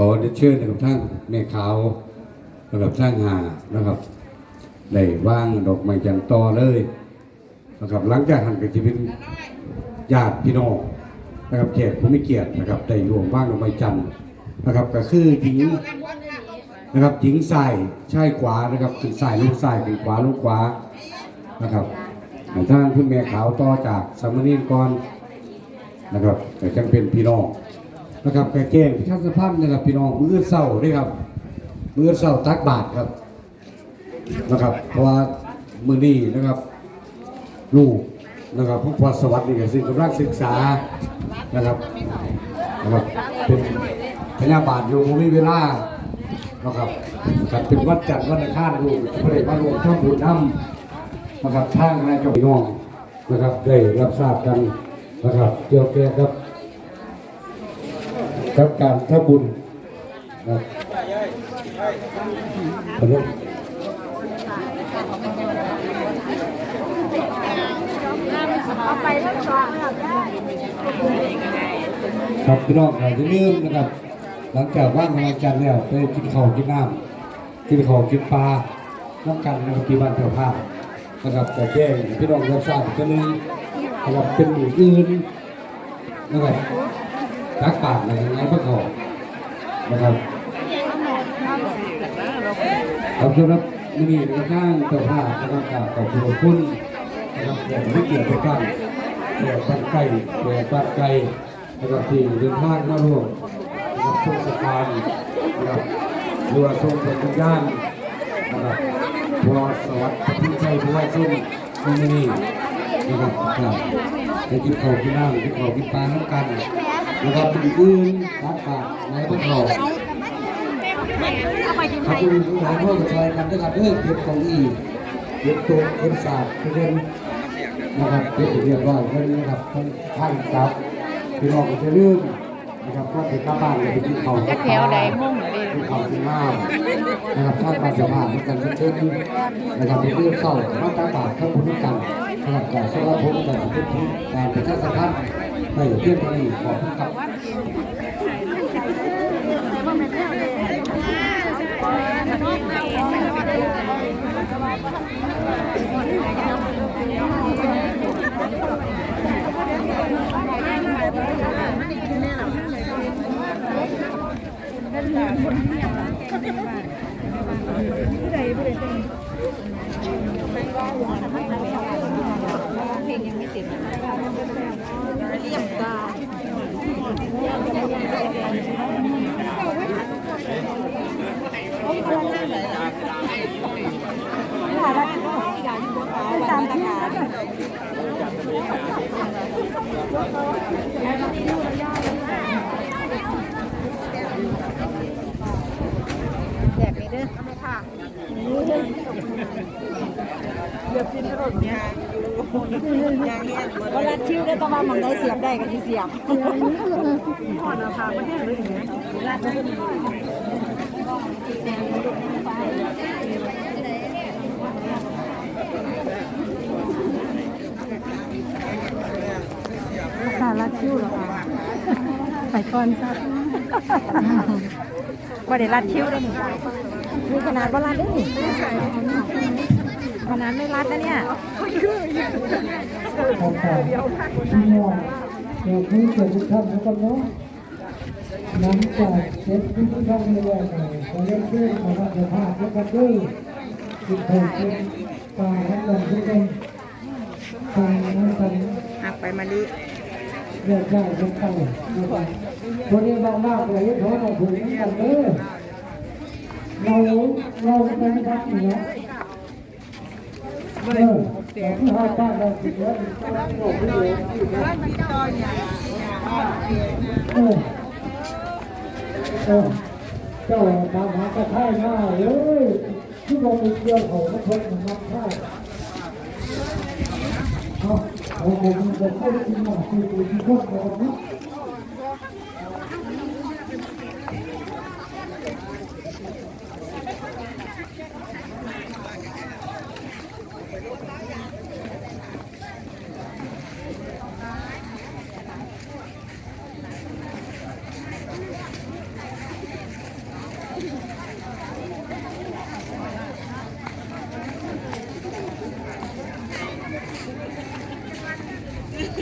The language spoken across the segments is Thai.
ขอได้เชิญนะครับทั้งแม่ขาวนะครับทั้งหานะครับได้วางดอกไม้จันต่อเลยนะครับหลังจากหันไปที่เป็นญาติพี่น้องนะครับแขกผู้มีเกียรตินะครับได้รวมว่างดอกไม้จันนะครับ ก็คือหญิงนะครับหญิงใส่ชายขวานะครับถึงใส่ลูกใส่เป็นขวาลูกขวานะครับท่างคุณแม่ขาวต่อจากสามเณรก่อนนะครับแต่จังเป็นพี่น้อง นะครับแกแจ้งพิทักษ์พันธ์นะครับพี่น้องมือเศร้าด้วยครับมือเศร้าตักบาทครับนะครับ เพราะว่ามือนี้นะครับ ลูกนะครับพวกพอสวัสดิ์นี่ก็ซึ่งกำลังศึกษานะครับนะครับเป็นพยาบาลอยู่มีเวลานะครับกับเป็นวัดจัดวัดอังคารลูกก็เลยมารวมทั้งบุญน้ำนะครับทางนายเจ้าพี่น้องนะครับได้รับทราบกันนะครับเกี่ยวกับ กับการทบุญนะขนมครับพี่น้องอย่าลืมนะครับ หลังจากว่างงานจันทร์แล้วไปกินข้าวกินน้ำกินข้าวกินปลาน้ำกันนะครับที่บ้านเจ้าภาพนะครับแต่แจ้งพี่น้องรับทราบก็นึงนะครับเป็นหมู่อื่นนะครับ ตักบาตรอะไรยังไงพระเขานะครับขอบคุณครับมินี่ในข้างเจ้าภาพนะครับขอบคุณคุณนะครับอย่างไม่เกี่ยวกับการแย่บ้านไก่แย่บ้านไก่นะครับที่เดินทางมาร่วมนะครับทรงสการนะครับเรือทรงเป็นวิญญาณนะครับพอสวัสดิ์พิชัยผู้ว่าส้มมินี่นะครับครับไปกินข้าวกินน้ำกินข้าวกินปลาน้ำกัน นะครับเป็นอื่นรักปากในพระเขาขอบคุณทุกท่านร่วมใจกันนะครับเรื่องเก็บของอีเก็บตัวเก็บศาสตร์เก็บนะครับเก็บเรียบร้อยเพิ่อนนะครับท่านท่านครับพี่น้องก็จะลืมนะครับก็ไปกลับบ้านไปกินข้าวแถวใดมุ่งเหรอดิกินข้าวกินน้ำนะครับท่านมาสภาพกันเช่นนะครับเป็นเรื่องเศร้ามาตาบาทข้าพุทธกันนะครับแต่สำหรับผมแต่สุดที่การประชาสัมพันธ์ ในเพียงเท่านี้ขอบคุณครับเพลงยังไม่เสร็จ เรียบตาแจกนี้เด้อค่ะเดี๋ยวกินขนมเนี่ย เงี้ยก็รัดคิ้วได้ต้องมาหมองได้เสียบได้กันที่เสียบอ่อนนะคะไม่ได้เลยอย่างเงี้ยรัดค่ะรัดคิ้วหรอคะใส่ก้อนจ้ะว่าเดี๋ยวรัดคิ้วได้หนึ่งมีขนาดว่ารัดได้หนึ่ งขนาดไม่รัดนะเนี่ยของเก่าที่น้องเดี๋ยวนี้เกิดทุกท่านทุกคนเนาะหลังจากเสร็จพิธีกรรมในวันนี้ขอเรียนเชิญมารับประทานแล้วกันด้วยกินโถกินปลาทั้งวันทุกคนปลาน้ำกันหักไปมาลิเรียกได้ทุกท่านทุกคนวันนี้เราลากไปให้เขาเราถึงกันเลยเราเราเป็นทักเหนือ เออแต่ที่ห้าป้าเราติดแล้วเราโอ้โหเออเออเจ้าตามหากระท่ายหน้าเลยที่เราไปเกี่ยวของมาทดมันนับท่าเอาเอาผมจะเข้าไปกินหน่อยคือคือที่พวกเราเนาะ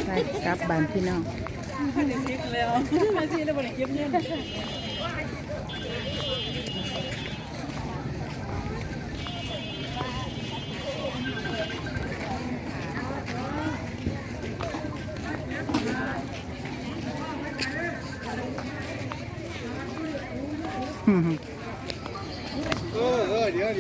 ไปกลับบ้านพี่น้อง